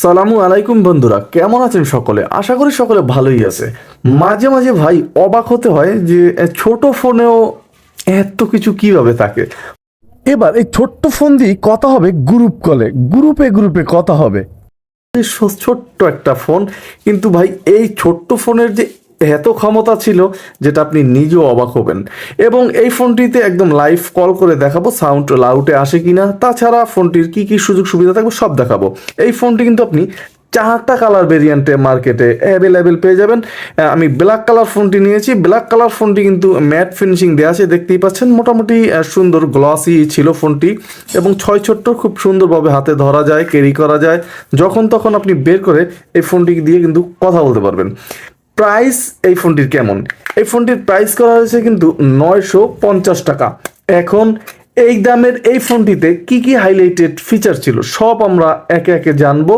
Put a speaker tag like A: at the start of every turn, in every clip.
A: আসসালামু আলাইকুম বন্ধুরা, কেমন আছেন সকলে? আশা করি সকলে ভালোই আছে। মাঝে মাঝে ভাই অবাক হতে হয় যে ছোট ফোনেও এত কিছু কীভাবে থাকে?
B: এবার এই ছোট্ট ফোন দিয়ে কথা হবে গ্রুপ কলে গ্রুপে গ্রুপে কথা হবে।
A: ছোট্ট একটা ফোন, কিন্তু ভাই এই ছোট্ট ফোনের যে এত ক্ষমতা ছিল যেটা আপনি নিজেও অবাক হবেন। এবং এই ফোনটিতে একদম লাইভ কল করে দেখাবো সাউন্ড লাউটে আসে কিনা। তাছাড়া ফোনটির কি কি সুযোগ সুবিধা থাকবে সব দেখাবো। এই ফোনটি কিন্তু আপনি চারটা কালার ভেরিয়েন্টে মার্কেটে অ্যাভেলেবেল পেয়ে যাবেন। আমি ব্ল্যাক কালার ফোনটি নিয়েছি। ব্ল্যাক কালার ফোনটি কিন্তু ম্যাট ফিনিশিং দেওয়া আছে, দেখতেই পাচ্ছেন। মোটামুটি সুন্দর গ্লসি ছিল ফোনটি। এবং ছয় ছোট্ট খুব সুন্দরভাবে হাতে ধরা যায় ক্যারি করা যায়। যখন তখন আপনি বের করে এই ফোনটি দিয়ে কিন্তু কথা বলতে পারবেন। প্রাইস এই ফোনটির কেমন? এই ফোনটির প্রাইস করা হয়েছে কিন্তু নয়শো পঞ্চাশ টাকা। এখন এই দামের এই ফোনটিতে কি কি হাইলাইটেড ফিচার ছিল সব আমরা একে একে জানব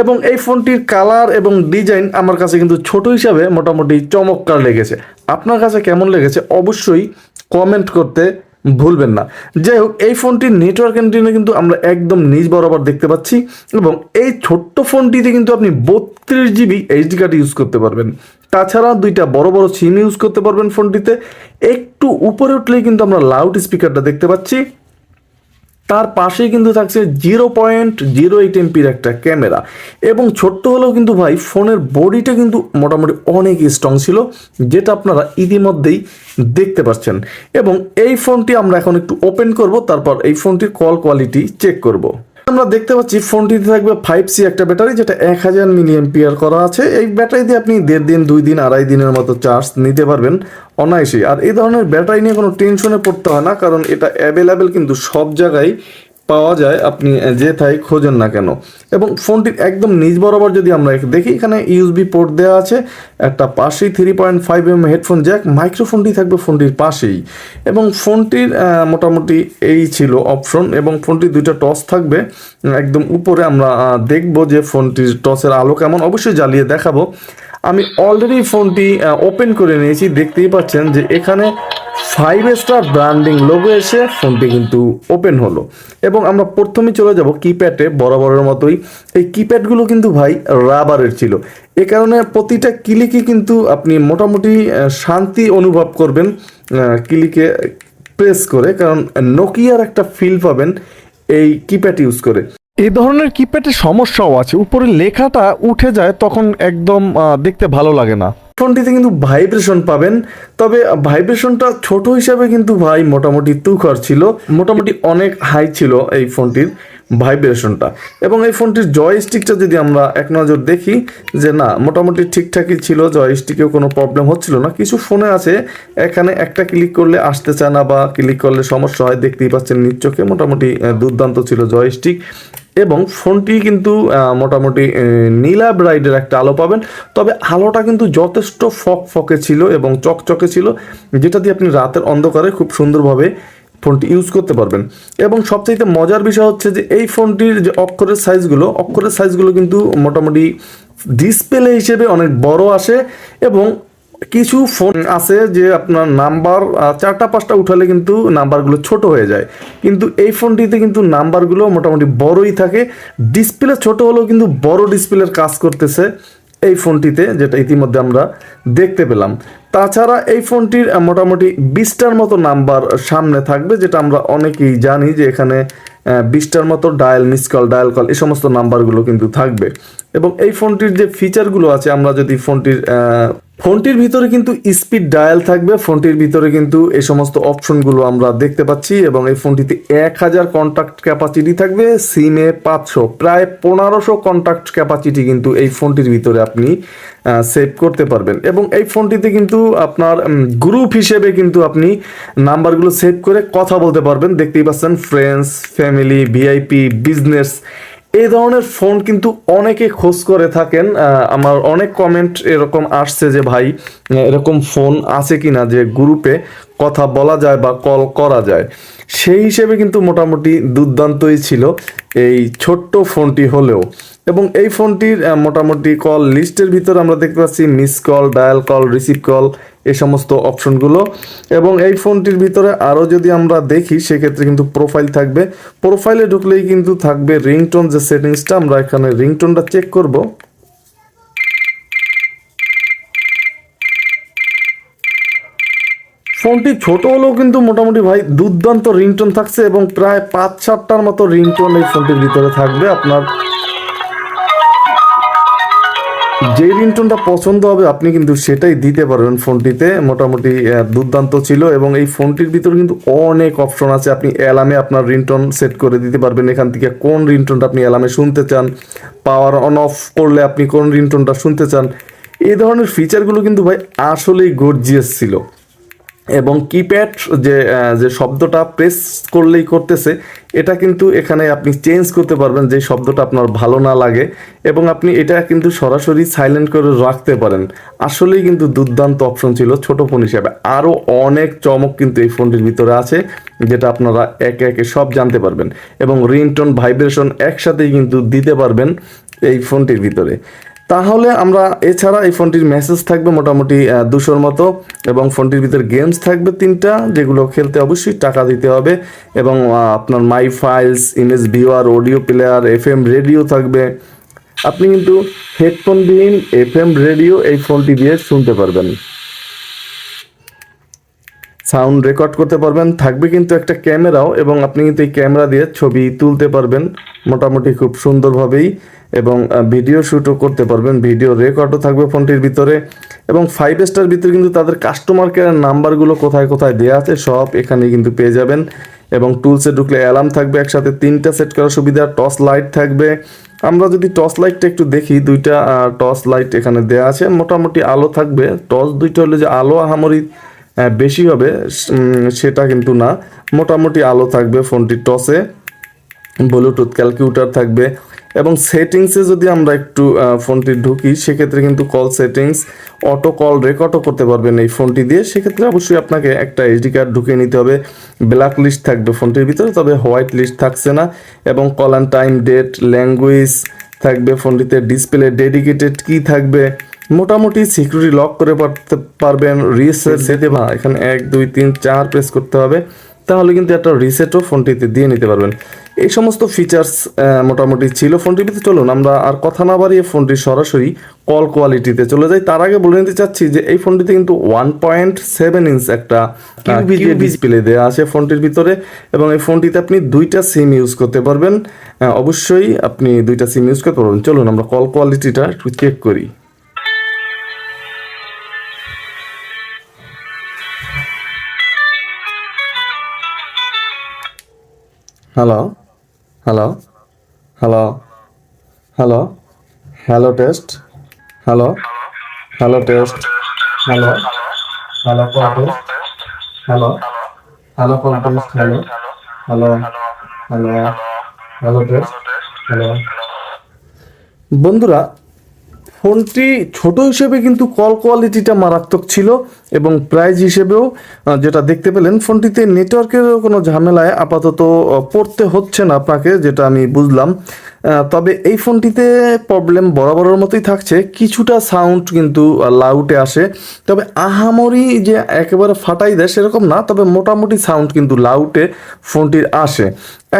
A: এবং এই ফোনটির কালার এবং ডিজাইন আমার কাছে কিন্তু ছোট হিসাবে মোটামুটি চমৎকার লেগেছে। আপনার কাছে কেমন লেগেছে অবশ্যই কমেন্ট করতে ভুলবেন না। যাই হোক এই ফোনটির নেটওয়ার্ক এন্টিনা কিন্তু আমরা একদম নিজ বরাবর দেখতে পাচ্ছি এবং এই ছোট্ট ফোনটিতে কিন্তু আপনি বত্রিশ জিবি এইচডি কার্ড ইউজ করতে পারবেন। তাছাড়া দুইটা বড় বড় সিম ইউজ করতে পারবেন ফোনটিতে। একটু উপরে উঠলেই কিন্তু আমরা লাউড স্পিকারটা দেখতে পাচ্ছি। তার পাশেই কিন্তু থাকছে জিরো পয়েন্ট জিরো এইট এমপির একটা ক্যামেরা। এবং ছোট্ট হলেও কিন্তু ভাই, ফোনের বডিটা কিন্তু মোটামুটি অনেক স্ট্রং ছিল, যেটা আপনারা ইতিমধ্যেই দেখতে পাচ্ছেন। এবং এই ফোনটি আমরা এখন একটু ওপেন করব, তারপর এই ফোনটির কল কোয়ালিটি চেক করব। আমরা দেখতে পাচ্ছি ফোনটিতে থাকবে ফাইভ সি একটা ব্যাটারি, যেটা এক হাজার মিলিয়ন পিয়ার করা আছে। এই ব্যাটারি দিয়ে আপনি দেড় দিন দুই দিন আড়াই দিনের মতো চার্জ নিতে পারবেন অনায়াসেই। আর এই ধরনের ব্যাটারি নিয়ে কোনো টেনশনে পড়তে হয় না, কারণ এটা অ্যাভেলেবেল কিন্তু সব জায়গায় পাওয়া যায়, আপনি যেথায় খোঁজেন না কেন। এবং ফোনটির একদম নিজ বরাবর যদি আমরা দেখি, এখানে ইউএসবি পোর্ট দেওয়া আছে। একটা পাশেই three point five M headphone jack মাইক্রোফোনটি থাকবে ফোনটির পাশেই। এবং ফোনটির মোটামুটি এই ছিল অপশন এবং ফোনটির দুইটা টস থাকবে। একদম উপরে আমরা দেখব যে ফোনটির টসের আলো কেমন। অবশ্যই জ্বালিয়ে দেখাবো। অলরেডি ফোনটি ওপেন করে নিয়েছি, দেখতেই পাচ্ছেন যে এখানে ফাইভ স্টার ব্র্যান্ডিং লোগো এসে ফোনটি কিন্তু ওপেন হলো। এবং আমরা প্রথমে চলে যাব কিপ্যাডে বরাবরের মতোই। এই কিপ্যাডগুলো কিন্তু ভাই রাবারের ছিল। এ কারণে প্রতিটা ক্লিকে কিন্তু আপনি মোটামুটি শান্তি অনুভব করবেন ক্লিকে প্রেস করে। কারণ নোকিয়ার একটা ফিল পাবেন এই কিপ্যাড ইউজ করে।
B: এই ধরনের কিপ্যাডের সমস্যাও আছে। উপরে লেখাটা উঠে যায়, তখন একদম দেখতে ভালো লাগে না।
A: ফোনটিতে কিন্তু ভাইব্রেশন পাবেন, তবে ভাইব্রেশনটা ছোট হিসাবে কিন্তু ভাই মোটামুটি তুখর ছিল, মোটামুটি অনেক হাই ছিল এই ফোনটির ভাইব্রেশনটা। এবং এই ফোনটির জয়স্টিকটা যদি আমরা এক নজর দেখি, যে না, মোটামুটি ঠিকঠাকই ছিল, জয়স্টিকেও কোনো প্রবলেম হচ্ছিল না। কিছু ফোনে আছে, এখানে একটা ক্লিক করলে আসতে চায় না বা ক্লিক করলে সমস্যা হয়, দেখতেই পাচ্ছেন নিজ চোখে মোটামুটি দুর্দান্ত ছিল জয়স্টিক। এবং ফোনটি কিন্তু মোটামুটি নীলা ব্রাইডের একটা আলো পাবেন। তবে আলোটা কিন্তু যথেষ্ট ফক ফকে ছিল এবং চকচকে ছিল, যেটা দিয়ে আপনি রাতের অন্ধকারে খুব সুন্দরভাবে ফোনটি ইউজ করতে পারবেন। এবং সবচাইতে মজার বিষয় হচ্ছে যে, এই ফোনটির যে অক্ষরের সাইজগুলো অক্ষরের সাইজগুলো কিন্তু মোটামুটি ডিসপ্লে হিসেবে অনেক বড় আসে এবং কিছু ফোন আছে যে আপনার নাম্বার চারটা, পাঁচটা উঠালে কিন্তু নাম্বারগুলো ছোট হয়ে যায়। কিন্তু এই ফোনটিতে কিন্তু নাম্বারগুলো মোটামুটি বড়ই থাকে। ডিসপ্লে ছোট হলেও কিন্তু বড় ডিসপ্লের কাজ করতেছে এই ফোনটিতে যেটা ইতিমধ্যে আমরা দেখতে পেলাম। তাছাড়া এই ফোনটির মোটামুটি বিশটার মতো নাম্বার সামনে থাকবে, যেটা আমরা অনেকেই জানি যে এখানে বিশটার মতো dial miss call dial call এই সমস্ত নাম্বারগুলো কিন্তু থাকবে। এবং এই ফোনটির যে ফিচারগুলো আছে, আমরা যদি ফোনটির ফোনটির ভিতরে কিন্তু স্পিড ডায়াল থাকবে। ফোনটির ভিতরে কিন্তু এই সমস্ত অপশনগুলো আমরা দেখতে পাচ্ছি এবং এই ফোনটিতে এক হাজার কন্ট্যাক্ট ক্যাপাসিটি থাকবে সিমে পাঁচশো, প্রায় পনেরোশো কন্ট্যাক্ট ক্যাপাসিটি কিন্তু এই ফোনটির ভিতরে আপনি সেভ করতে পারবেন। এবং এই ফোনটিতে কিন্তু আপনার গ্রুপ হিসেবে কিন্তু আপনি নাম্বারগুলো সেভ করে কথা বলতে পারবেন। দেখতেই পাচ্ছেন ফ্রেন্ডস ফ্যামিলি ভিআইপি বিজনেস এই ধরনের ফোন কিন্তু অনেকে খোঁজ করে থাকেন আমার অনেক কমেন্ট এরকম আসছে যে, ভাই, এরকম ফোন আছে কি না যে গ্রুপে কথা বলা যায় বা কল করা যায়? সেই হিসেবে কিন্তু মোটামুটি দুর্দান্তই ছিল এই ছোট্ট ফোনটি হলেও। এবং এই ফোনটির মোটামুটি কল লিস্টের ভিতরে আমরা দেখতে পাচ্ছি miss call dial call receive call এই সমস্ত অপশনগুলো। এবং এই ফোনটির ভিতরে আরও যদি আমরা দেখি, সেক্ষেত্রে কিন্তু প্রোফাইল থাকবে। প্রোফাইলে ঢুকলেই কিন্তু থাকবে রিংটোন যে সেটিংসটা, আমরা এখানে রিংটোনটা চেক করব। ফোনটি ছোট হলেও কিন্তু মোটামুটি ভাই দুর্দান্ত রিংটোন থাকছে এবং প্রায় পাঁচ সাতটার মতো রিংটোন এই ফোনটির ভিতরে থাকবে। আপনার যে রিংটোনটা পছন্দ হবে, আপনি কিন্তু সেটাই দিতে পারবেন ফোনটিতে। মোটামুটি দুর্দান্ত ছিল এবং এই ফোনটির ভিতরে কিন্তু অনেক অপশন আছে। আপনি অ্যালামে আপনার রিংটোন সেট করে দিতে পারবেন। এখান থেকে কোন রিংটোনটা আপনি অ্যালামে শুনতে চান, পাওয়ার অন অফ করলে আপনি কোন রিংটোনটা শুনতে চান, এই ধরনের ফিচারগুলো কিন্তু ভাই আসলেই গর্জিয়াস ছিল। এবং কিপ্যাড যে যে শব্দটা প্রেস করলেই করতেছে, এটা কিন্তু এখানে আপনি চেঞ্জ করতে পারবেন যে শব্দটা আপনার ভালো না লাগে এবং আপনি এটা কিন্তু সরাসরি সাইলেন্ট করে রাখতে পারেন। আসলেই কিন্তু দুর্দান্ত অপশন ছিল ছোট ফোন হিসাবে। আরও অনেক চমক কিন্তু এই ফোনটির ভিতরে আছে, যেটা আপনারা একে একে সব জানতে পারবেন এবং রিংটোন ভাইব্রেশন একসাথেই কিন্তু দিতে পারবেন এই ফোনটির ভিতরে। তাহলে আমরা এছাড়া এই ফোনটির মেসেজ থাকবে মোটামুটি দুশোর মতো এবং ফোনটির ভিতরে গেমস থাকবে তিনটা, যেগুলো খেলতে অবশ্যই টাকা দিতে হবে এবং আপনার my files image viewer audio player F M radio থাকবে। আপনি কিন্তু হেডফোন হেডফোনবিহীন এফ এম রেডিও এই ফোনটি দিয়ে শুনতে পারবেন। সাউন্ড রেকর্ড করতে পারবেন। থাকবে কিন্তু একটা ক্যামেরাও এবং আপনি কিন্তু এই ক্যামেরা দিয়ে ছবি তুলতে পারবেন মোটামুটি খুব সুন্দরভাবেই এবং ভিডিও শ্যুটও করতে পারবেন। ভিডিও রেকর্ডও থাকবে ফোনটির ভিতরে এবং ফাইভ স্টার ভিতরে কিন্তু তাদের কাস্টমার কেয়ার নাম্বারগুলো কোথায় কোথায় দেওয়া আছে সব এখানে কিন্তু পেয়ে যাবেন এবং টুলসে ঢুকলে অ্যালার্ম থাকবে একসাথে। তিনটা সেট করার সুবিধা টর্চ লাইট থাকবে। আমরা যদি টর্চ লাইটটা একটু দেখি দুইটা টর্চ লাইট এখানে দেওয়া আছে। মোটামুটি আলো থাকবে। টর্চ দুইটা হলে যে আলো আহামরি আহ, বেশি হবে সেটা কিন্তু না। মোটামুটি আলো থাকবে ফোনটির টসে, ব্লুটুথ ক্যালকুলেটর থাকবে। এবং সেটিংসে যদি আমরা একটু ফোনটি ঢুকি, সেক্ষেত্রে কিন্তু কল সেটিংস, অটো কল রেকর্ডও করতে পারবেন এই ফোনটি দিয়ে। সেক্ষেত্রে অবশ্যই আপনাকে একটা এইচডি কার্ড ঢুকিয়ে নিতে হবে। ব্ল্যাক লিস্ট থাকবে ফোনটির ভিতরে, তবে হোয়াইট লিস্ট থাকছে না। এবং call and time date, language থাকবে ফোনটিতে, ডিসপ্লে ডেডিকেটেড কি থাকবে মোটামুটি সিকিউরিটি লক করে পারতে পারবেন রিসেট সেটে বা এখানে এক দুই তিন চার প্রেস করতে হবে। তাহলে কিন্তু একটা রিসেটও ফোনটিতে দিয়ে নিতে পারবেন। এই সমস্ত ফিচার্স মোটামুটি ছিল ফোনটির ভিতরে চলুন আমরা আর কথা না বাড়িয়ে ফোনটি সরাসরি কল কোয়ালিটিতে চলে যাই। তার আগে বলে নিতে চাচ্ছি যে এই ফোনটিতে কিন্তু ওয়ান পয়েন্ট সেভেন ইঞ্চ একটা ডিসপ্লে দেওয়া আছে ফোনটির ভিতরে। এবং এই ফোনটিতে আপনি দুইটা সিম ইউজ করতে পারবেন। অবশ্যই আপনি দুইটা সিম ইউজ করতে পারবেন। চলুন আমরা কল কোয়ালিটিটা একটু চেক করি। Hello hello hello hello hello test hello hello test hello hello call test hello hello call test hello hello hello hello test hello বন্ধুরা ফোনটি ছোট হিসেবে কিন্তু কল কোয়ালিটিটা মারাত্মক ছিল এবং প্রাইজ হিসেবেও যেটা দেখতে পেলেন, ফোনটিতে নেটওয়ার্কেরও কোনো ঝামেলায় আপাতত পড়তে হচ্ছে না আপনাকে, যেটা আমি বুঝলাম। তবে এই ফোনটিতে প্রবলেম বরাবরের মতোই থাকছে। কিছুটা সাউন্ড কিন্তু লাউটে আসে। তবে আহামরি যে একেবারে ফাটাই দেয় সেরকম না, তবে মোটামুটি সাউন্ড কিন্তু লাউটে ফোনটির আসে।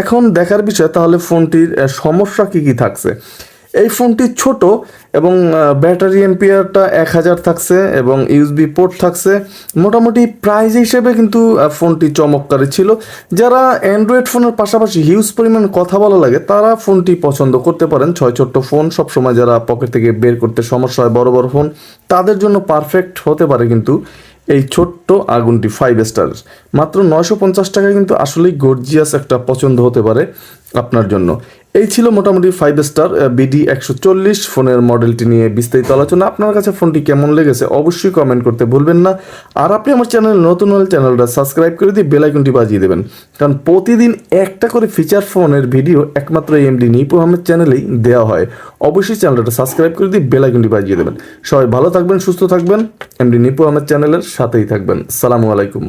A: এখন দেখার বিষয়, তাহলে ফোনটির সমস্যা কি কি থাকছে? এই ফোনটি ছোট এবং ব্যাটারি এম্পিয়ারটা এক হাজার থাকছে এবং ইউএসবি পোর্ট থাকছে। মোটামুটি প্রাইস হিসেবে কিন্তু ফোনটি চমৎকারী ছিল। যারা অ্যান্ড্রয়েড ফোনের পাশাপাশি হিউজ পরিমাণ কথা বলা লাগে, তারা ফোনটি পছন্দ করতে পারেন। ছয় ছোট্ট ফোন, সবসময় যারা পকেট থেকে বের করতে সমস্যা হয়, বড় বড় ফোন, তাদের জন্য পারফেক্ট হতে পারে কিন্তু এই ছোট্ট আগুনটি ফাইভ স্টার মাত্র নয়শো পঞ্চাশ টাকায় কিন্তু আসলেই গর্জিয়াস একটা পছন্দ হতে পারে আপনার জন্য। এই ছিল মোটামুটি ফাইভ স্টার বিডি একশো চল্লিশ, ফোনের মডেলটি নিয়ে বিস্তারিত আলোচনা। আপনার কাছে ফোনটি কেমন লেগেছে অবশ্যই কমেন্ট করতে ভুলবেন না। আর আপনি আমার চ্যানেল নতুন হলে চ্যানেলটা সাবস্ক্রাইব করে দিয়ে বেলাইকনটি বাজিয়ে দেবেন। কারণ প্রতিদিন একটা করে ফিচার ফোনের ভিডিও একমাত্র এমডি নিপু আহমেদ চ্যানেলেই দেওয়া হয়। অবশ্যই চ্যানেলটা সাবস্ক্রাইব করে দিয়ে বেলাইকনটি বাজিয়ে দেবেন। সবাই ভালো থাকবেন, সুস্থ থাকবেন। এমডি নিপু আহমেদ চ্যানেলের সাথেই থাকবেন। সালামু আলাইকুম।